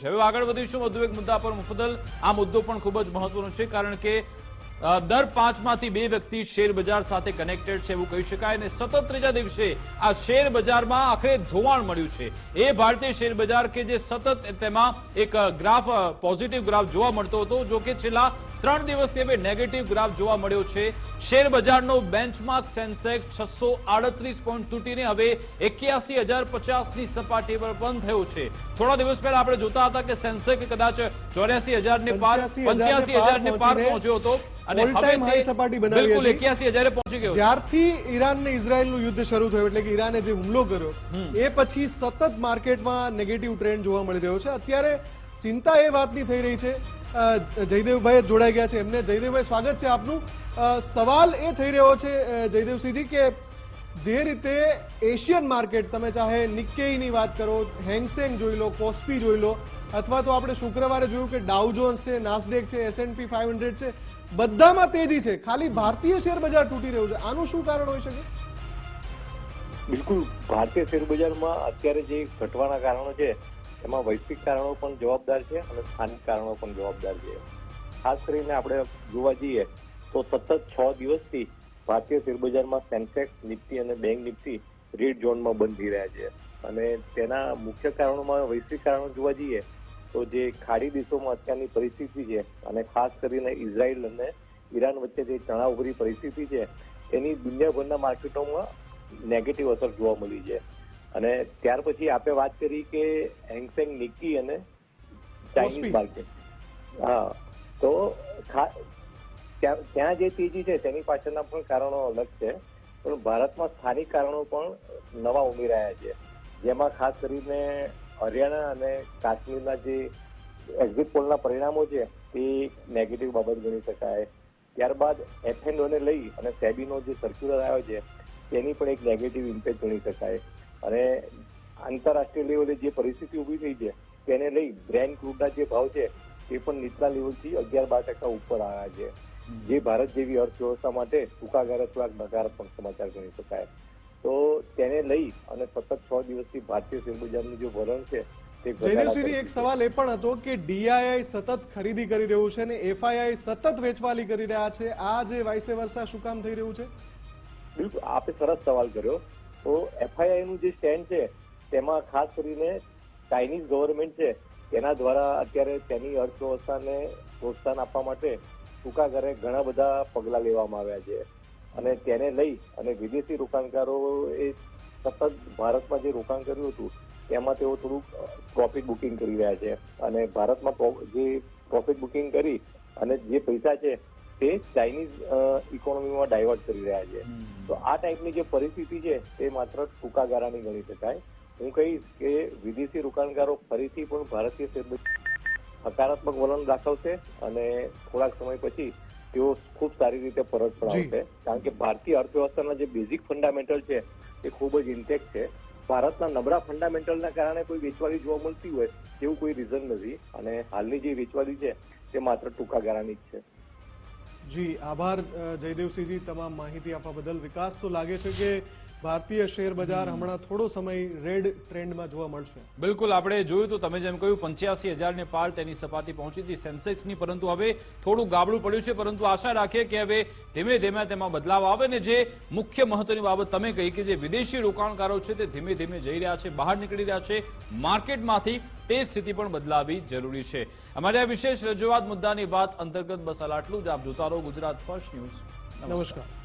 હવે આગળ વધીશું. વધુ એક મુદ્દા પર મુફદલ આ મુદ્દો પણ ખૂબ જ મહત્વનો છે, કારણ કે દર પાંચમાંથી બે વ્યક્તિ શેર બજાર સાથે કનેક્ટેડ છે એવું કહી શકાય અને સતત ત્રીજા દિવસે આ શેર બજારમાં આખરે ધોવાણ મળ્યું છે. એ ભારતીય શેર બજાર કે જે સતત તેમાં એક ગ્રાફ પોઝિટિવ ગ્રાફ જોવા મળતો હતો, જો કે છેલ્લા ત્રણ દિવસથી હવે નેગેટિવ ગ્રાફ જોવા મળ્યો છે. શેર બજારનો બેન્ચમાર્ક સેન્સેક્સ છસો આડત્રીસ પોઈન્ટ તૂટીને હવે એક્યાસી હજાર પચાસની સપાટી પર બંધ થયો છે. થોડા દિવસ પહેલા આપણે જોતા હતા કે સેન્સેક્સ કદાચ ચોર્યાસી હજાર ને પાર પંચ્યાસી હજાર ને પાર પહોંચ્યો હતો. અને હવે time સપાટી બનાવી બિલકુલ એક્યાસી હજારે પહોંચી ગયો. જ્યારથી ઈરાન ને ઇઝરાયલનું યુદ્ધ શરૂ થયું એટલે કે ઈરાને જે હુમલો કર્યો એ પછી સતત માર્કેટમાં નેગેટિવ ટ્રેન્ડ જોવા મળી રહ્યો છે. અત્યારે ચિંતા એ વાતની થઈ રહી છે જયદેવભાઈ જોડાઈ ગયા છે એમને. જયદેવભાઈ, સ્વાગત છે આપનું. સવાલ એ થઈ રહ્યો છે જયદેવસિંહજી, કે જે રીતે એશિયન માર્કેટ તમે ચાહે નિક્કેઈની વાત કરો, હેંગસેંગ જોઈ લો, કોસ્પી જોઈ લો, અથવા તો આપણે શુક્રવારે જોયું કે ડાઉજોન્સ છે, નાસડેક છે એસએનપી ફાઈવ હંડ્રેડ છે, બધામાં તેજી છે. ખાલી ભારતીય શેર બજાર તૂટી રહ્યું છે. આનું શું કારણ હોઈ શકે? બિલકુલ, ભારતીય શેર બજારમાં અત્યારે જે ઘટવાના કારણો છે, એમાં વૈશ્વિક કારણો પણ જવાબદાર છે અને સ્થાનિક કારણો પણ જવાબદાર છે. ખાસ કરીને આપણે જોવા જઈએ, તો સતત છ દિવસથી ભારતીય શેર બજારમાં સેન્સેક્સ નિફ્ટી અને બેંક નિફ્ટી રેડ ઝોનમાં બંધ રહ્યા છે. અને તેના મુખ્ય કારણોમાં વૈશ્વિક કારણો જોવા જઈએ, તો જે ખાડી દેશોમાં અત્યારની પરિસ્થિતિ છે અને ખાસ કરીને ઇઝરાયલ અને ઈરાન વચ્ચે જે તણાવભરી પરિસ્થિતિ છે, એની દુનિયાભરના માર્કેટોમાં નેગેટિવ અસર જોવા મળી છે. અને ત્યાર પછી આપણે વાત કરી કે હેંગસેંગ નિક્કી અને. ચાઇનીઝ માર્કેટ હા તો ત્યાં જે તેજી છે તેની પાછળના પણ કારણો અલગ છે. પણ ભારતમાં સ્થાનિક કારણો પણ નવા ઉમેરાયા છે. જેમાં ખાસ કરીને હરિયાણા અને કાશ્મીરના જે એક્ઝિટ પોલના પરિણામો છે તે નેગેટિવ બાબત ગણી શકાય. ત્યારબાદ એફએનઓને લઈ અને સેબીનો જે સર્ક્યુલર આવ્યો છે તેની પણ એક નેગેટિવ ઇમ્પેક્ટ ગણી શકાય. અને આંતરરાષ્ટ્રીય લેવલે જે પરિસ્થિતિ ઊભી થઈ છે તેને લઈ બ્રેન્ડ ક્રૂડના જે ભાવ છે એ પણ નીચલા લેવલથી અગિયાર બાર ટકા ઉપર આવ્યા છે. જે ભારત જેવી અર્થવ્યવસ્થા માટે ટૂંકા ગાળે થોડાક નકારાત્મક સમાચાર ગણી શકાય. તો તેને લઈ અને સતત છ દિવસથી ભારતીય શેરબજારનું જે વલણ છે જયદેવસિંહજી એક સવાલ એ પણ હતો કે ડીઆઈઆઈ સતત ખરીદી કરી રહ્યું છે અને એફઆઈઆઈ સતત વેચવાલી કરી રહ્યા છે. આ જે વાઇસે વર્ષા શું કામ થઈ રહ્યું છે? બિલકુલ, આપે સરસ સવાલ કર્યો. તો એફઆઈઆઈનું જે સ્ટેન્ડ છે, તેમાં ખાસ કરીને ચાઇનીઝ ગવર્મેન્ટ છે, તેના દ્વારા અત્યારે તેની અર્થવ્યવસ્થાને પ્રોત્સાહન આપવા માટે ટૂંકા ઘરે ઘણા બધા પગલાં લેવામાં આવ્યા છે. અને તેને લઈ અને વિદેશી રોકાણકારોએ સતત ભારતમાં જે રોકાણ કર્યું હતું, તેમાં તેઓ થોડુંક પ્રોફિટ બુકિંગ કરી રહ્યા છે. અને ભારતમાં જે પ્રોફિટ બુકિંગ કરી અને જે પૈસા છે તે ચાઇનીઝ ઇકોનોમીમાં ડાયવર્ટ કરી રહ્યા છે. તો આ ટાઈપની જે પરિસ્થિતિ છે તે માત્ર ટૂંકા ગાળાની ગણી શકાય. હું કહીશ કે વિદેશી રોકાણકારો ફરીથી પણ ભારતીય શેર હકારાત્મક વલણ દાખવશે અને થોડાક સમય પછી તેઓ ખૂબ સારી રીતે પરત પણ. આવશે કારણ કે ભારતીય અર્થવ્યવસ્થાના જે બેઝિક ફંડામેન્ટલ છે તે ખૂબ જ ઇન્ટેક્ટ છે. ભારતના નબળા ફંડામેન્ટલના કારણે કોઈ વેચવાલી જોવા મળતી હોય તેવું કોઈ રીઝન નથી. અને હાલની જે વેચવાલી છે તે માત્ર ટૂંકા ગાળાની જ છે. જી આભાર જયદેવસિંહજી તમામ માહિતી આપવા બદલ. વિકાસ તો લાગે છે કે ભારતીય શેર બજાર હમણાં થોડો સમય રેડ ટ્રેન્ડમાં જોવા મળશે. બિલકુલ આપણે જોયું તો તમે જેમ કહ્યું પંચ્યાસી હજારને પાર તેની સપાટી પહોંચી હતી સેન્સેક્સની પરંતુ હવે થોડું ગાબડું પડ્યું છે પરંતુ આશા રાખીએ કે હવે ધીમે ધીમે તેમાં બદલાવ આવે ને જે મુખ્ય મહત્વની બાબત તમે કહી કે જે વિદેશી રોકાણકારો છે તે ધીમે ધીમે જઈ રહ્યા છે બહાર નીકળી રહ્યા છે માર્કેટમાંથી તે સ્થિતિ પણ બદલાવી જરૂરી છે. અમારી આ વિશેષ રજૂઆત મુદ્દાની વાત અંતર્ગત બસ આટલું જ આપ જોતા રહો ગુજરાત ફર્સ્ટ ન્યૂઝ. નમસ્કાર.